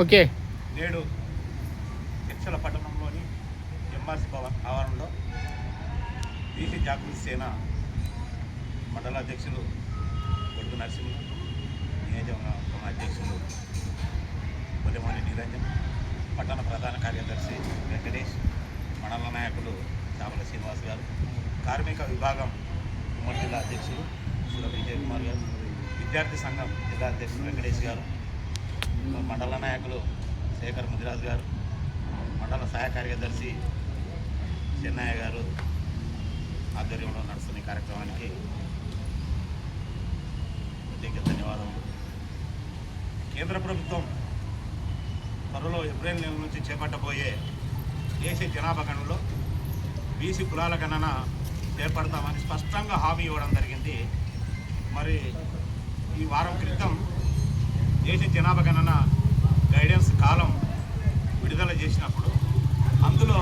Okay. నేడు ఎచ్చల పట్టణంలోని MRC Bhavan ఆవరణలో బీసీ జాగృతి సేన మండల అధ్యక్షులు కొడుకు నరసింహ నియోజకవర్గం అధ్యక్షులు బొలిమాని నిరంజన్ పట్టణ ప్రధాన కార్యదర్శి వెంకటేష్ మండల నాయకులు చామల శ్రీనివాస్ గారు కార్మిక విభాగం ఉమ్మడి జిల్లా అధ్యక్షులు సుర విజయ్ కుమార్ గారు విద్యార్థి సంఘం జిల్లా అధ్యక్షులు వెంకటేష్ గారు మండల నాయకులు శేఖర్ ముదిరాజ్ గారు మండల సహాయ కార్యదర్శి చెన్నయ్య గారు ఆధ్వర్యంలో నడుస్తున్న ఈ కార్యక్రమానికి ప్రత్యేక ధన్యవాదములు. కేంద్ర ప్రభుత్వం త్వరలో ఏప్రిల్ నెల నుంచి చేపట్టబోయే దేశ జనాభా గణంలో బీసీ కులాల గణన చేపడతామని స్పష్టంగా హామీ ఇవ్వడం జరిగింది. మరి ఈ వారం క్రితం దేశ జనాభా గణన గైడెన్స్ కాలం విడుదల చేసినప్పుడు అందులో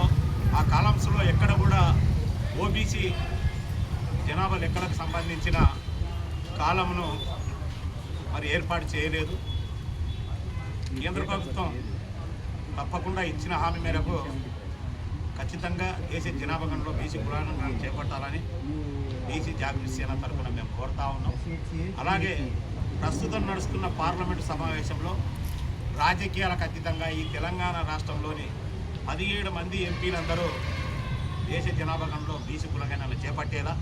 ఆ కాలమ్స్లో ఎక్కడ కూడా ఓబీసీ జనాభా లెక్కలకు సంబంధించిన కాలంను మరి ఏర్పాటు చేయలేదు. కేంద్ర ప్రభుత్వం తప్పకుండా ఇచ్చిన హామీ మేరకు ఖచ్చితంగా దేశ జనాభా గణలో బీసీ కులాలను చేపట్టాలని బీసీ జాగృతి సేన తరఫున మేము కోరుతా ఉన్నాం. అలాగే ప్రస్తుతం నడుస్తున్న పార్లమెంటు సమావేశంలో రాజకీయాలకు అతీతంగా ఈ తెలంగాణ రాష్ట్రంలోని పదిహేడు మంది ఎంపీలందరూ దేశ జనాభా బీసీ కులగణన చేపట్టేలా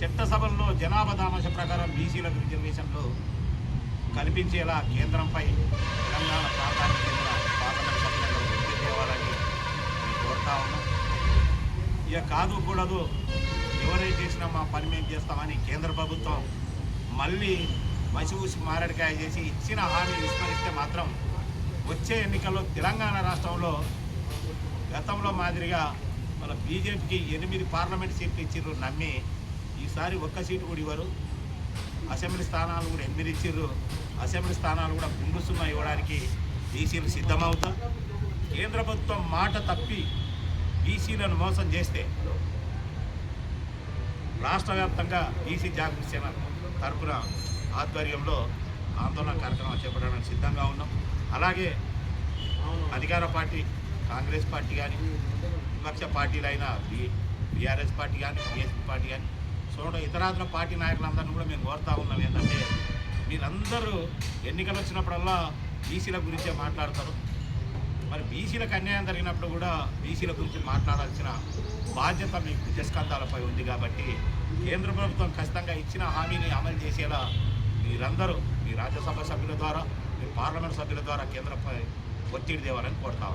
చట్టసభల్లో జనాభా దామశ ప్రకారం బీసీలకు రిజర్వేషన్లు కల్పించేలా కేంద్రంపై తెలంగాణ ప్రాంతానికి చెందిన పార్లమెంట్ సభ్యులను ఒత్తిడి తేవాలని కోరుతా ఉన్నాం ఇక కాదు కూడదు ఎవరైతే చేసినా మా పని మేము చేస్తామని కేంద్ర ప్రభుత్వం మళ్ళీ మసిపూసి మారడికాయ చేసి ఇచ్చిన హామీ విస్మరిస్తే మాత్రం వచ్చే ఎన్నికల్లో తెలంగాణ రాష్ట్రంలో గతంలో మాదిరిగా మన బీజేపీకి ఎనిమిది పార్లమెంట్ సీట్లు ఇచ్చిర్రు నమ్మి ఈసారి ఒక్క సీటు కూడా ఇవ్వరు. అసెంబ్లీ స్థానాలు కూడా ఎనిమిది ఇచ్చిర్రు. అసెంబ్లీ స్థానాలు కూడా గుండుసుమ ఇవ్వడానికి బీసీలు సిద్ధమవుతా. కేంద్ర ప్రభుత్వం మాట తప్పి బీసీలను మోసం చేస్తే రాష్ట్ర వ్యాప్తంగా బీసీ జాగృతి సేన తరఫున ఆధ్వర్యంలో ఆందోళన కార్యక్రమాలు చేపట్టడానికి సిద్ధంగా ఉన్నాం. అలాగే అధికార పార్టీ కాంగ్రెస్ పార్టీ కానీ విపక్ష పార్టీలైన బి బీఆర్ఎస్ పార్టీ కానీ బీఎస్పీ పార్టీ కానీ సో ఇతరాతర పార్టీ నాయకులందరినీ కూడా మేము కోరుతా ఉన్నాం. ఏంటంటే మీరందరూ ఎన్నికలు వచ్చినప్పుడల్లా బీసీల గురించే మాట్లాడతారు. మరి బీసీలకు అన్యాయం జరిగినప్పుడు కూడా బీసీల గురించి మాట్లాడాల్సిన బాధ్యత మీ భుజస్కంధాలపై ఉంది కాబట్టి కేంద్ర ప్రభుత్వం ఖచ్చితంగా ఇచ్చిన హామీని అమలు చేసేలా మీరందరూ మీ రాజ్యసభ సభ్యుల ద్వారా మీ పార్లమెంట్ సభ్యుల ద్వారా కేంద్రంపై ఒత్తిడి తేవాలని కోరుతా